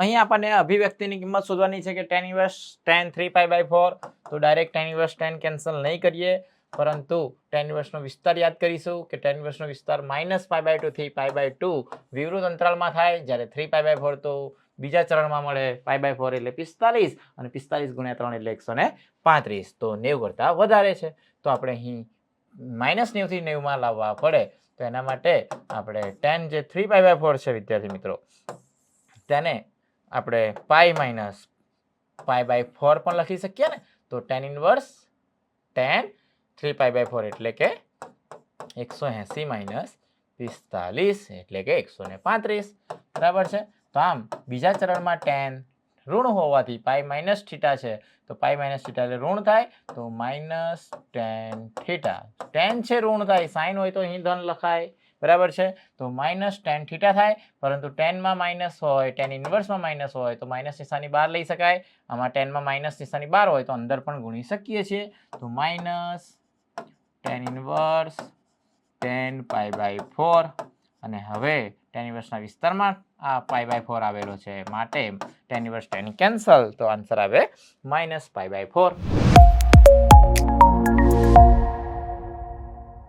અહીં આપણને અભિવ્યક્તિની કિંમત શોધવાની છે કે tan inverse tan three five by four તો direct tan inverse tan cancel નહીં કરીએ. પરંતુ ટેન ઇન્વર્સનો વિસ્તાર યાદ કરીશું કે ટેન ઇન્વર્સનો વિસ્તાર minus pi by two three pi by two વિવૃત અંતરાલમાં થાય. જ્યારે થ્રી પાઈ બાય ફોર તો બીજા ચરણમાં મળે પાઈ બાય ફોર એટલે પિસ્તાલીસ અને પિસ્તાલીસ ગુણ્યા ત્રણ એટલે એકસો ને પાંત્રીસ. તો નેવું કરતાં વધારે છે. તો આપણે અહીં માઇનસ નેવુંથી નેવુંમાં લાવવા પડે. તો એના માટે આપણે ટેન જે થ્રી પાઈ બાય ફોર છે વિદ્યાર્થી મિત્રો, તેને આપણે pi minus pi by four પણ લખી શકીએ ને, તો tan inverse tan three pi by four એટલે કે એકસો એંસી માઇનસ પિસ્તાલીસ એટલે કે એકસો ને પાંત્રીસ. બરાબર છે? તો આમ બીજા ચરણમાં ટેન ઋણ હોવાથી પાઈ માઇનસ થીટા છે. તો પાઈ માઇનસ થીટા એટલે ઋણ થાય, તો માઇનસ ટેન થીટા ટેન છે ઋણ થાય સાઈન હોય તો અહીં ધન લખાય. બરાબર છે? તો માઇનસ ટેન થીટા થાય, પરંતુ ટેનમાં માઇનસ હોય, ટેન ઇન્વર્સમાં માઇનસ હોય, તો માઇનસ નિશાની બહાર લઈ શકાય. આમાં ટેનમાં માઇનસ નિશાની બહાર હોય, તો અંદર પણ ગુણી શકીએ છીએ. તો minus tan inverse tan pi by four. અને હવે ટેન ઇન્વર્સના વિસ્તારમાં આ પાઈ બાય ફોર આવેલો છે માટે ટેન ઇન્વર્સ ટેન કેન્સલ. તો આન્સર આવે માઇનસ પાઈ બાય ફોર.